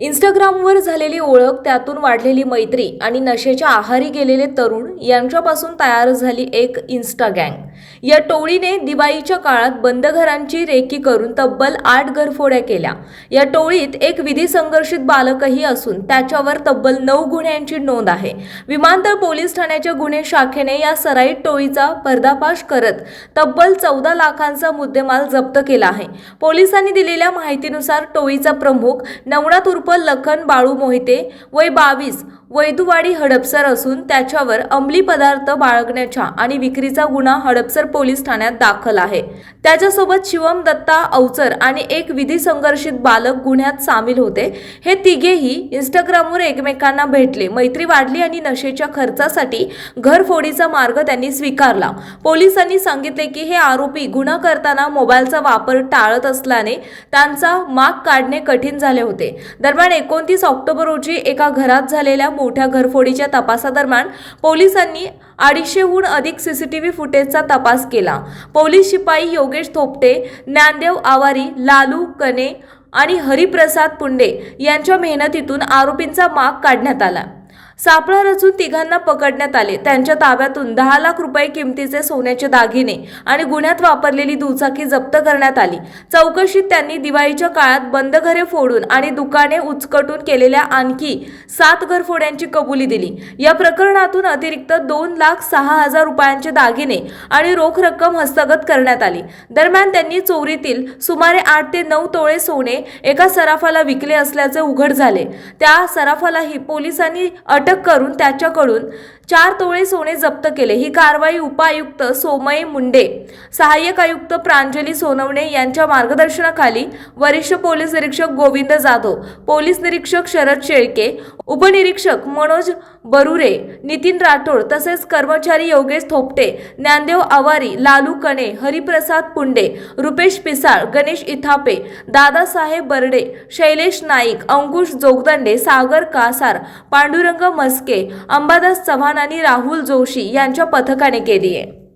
इंस्टाग्रामवर झालेली ओळख त्यातून वाढलेली मैत्री आणि नशेच्या आहारी गेलेले तरुण यांच्यापासून तयार झाली एक इन्स्टा गँग. या टोळीने दिवाळीच्या काळात बंद घरांची रेकी करून तब्बल आठ घरफोड्या केल्या. या टोळीत एक विधी संघर्षित बालकही असून त्याच्यावर तब्बल नऊ गुन्ह्यांची नोंद आहे. विमानतळ पोलीस ठाण्याच्या गुन्हे शाखेने या सराईत टोळीचा पर्दाफाश करत तब्बल चौदा लाखांचा मुद्देमाल जप्त केला आहे. पोलिसांनी दिलेल्या माहितीनुसार टोळीचा प्रमुख नवनाथ उर्फ लखन बाळू मोहिते वय बावीस वैदुवाडी हडपसर असून त्याच्यावर अंमली पदार्थ बाळगण्याच्या आणि विक्रीचा गुन्हा हडपसर पोलीस ठाण्यात दाखल आहे. त्याच्यासोबत शिवम दत्ता अवचर आणि एक विधी संघर्षित बालक गुन्ह्यात सामील होते. हे तिघेही इंस्टाग्रामवर एकमेकांना भेटले. मैत्री वाढली आणि नशेच्या खर्चासाठी घरफोडीचा मार्ग त्यांनी स्वीकारला. पोलिसांनी सांगितले की हे आरोपी गुन्हा करताना मोबाईलचा वापर टाळत असल्याने त्यांचा माग काढणे कठीण झाले होते. दरम्यान एकोणतीस ऑक्टोबर रोजी एका घरात झालेल्या मोठ्या घरफोडीच्या तपासादरम्यान पोलिसांनी अडीचशेहून अधिक सीसीटीव्ही फुटेजचा तपास केला. पोलीस शिपाई योगेश थोपटे ज्ञानदेव आवारी लालू कने आणि हरिप्रसाद पुंडे यांच्या मेहनतीतून आरोपींचा माग काढण्यात आला. सापळा रचून तिघांना पकडण्यात आले. त्यांच्या ताब्यातून दहा लाख रुपये किमतीचे सोन्याचे दागिने आणि गुन्ह्यात वापरलेली दुचाकी जप्त करण्यात आली. चौकशीत त्यांनी दिवाळीच्या काळात बंद घरे फोडून आणि दुकाने उचकटून केलेल्या आणखी सात घरफोड्यांची कबुली दिली. या प्रकरणातून अतिरिक्त दोन लाख सहा हजार रुपयांचे दागिने आणि रोख रक्कम हस्तगत करण्यात आली. दरम्यान त्यांनी चोरीतील सुमारे आठ ते नऊ तोळे सोने एका सराफाला विकले असल्याचे उघड झाले. त्या सराफालाही पोलिसांनी अटक करून त्याच्याकडून चार तोळे सोने जप्त केले. ही कारवाई उपायुक्त सोमय मुंडे सहाय्यक आयुक्त प्रांजली सोनवणे यांच्या मार्गदर्शनाखाली वरिष्ठ पोलीस निरीक्षक गोविंद जाधव पोलीस निरीक्षक शरद शेळके उपनिरीक्षक मनोज बरुरे नितीन राठोड तसेच कर्मचारी योगेश थोपटे ज्ञानदेव आवारी लालू कणे हरिप्रसाद पुंडे रुपेश पिसाळ गणेश इथापे दादासाहेब बर्डे शैलेश नाईक अंकुश जोगदंडे सागर कासार पांडुरंग मस्के अंबादास चव्हाण आणि राहुल जोशी यांच्या पथकाने केली आहे.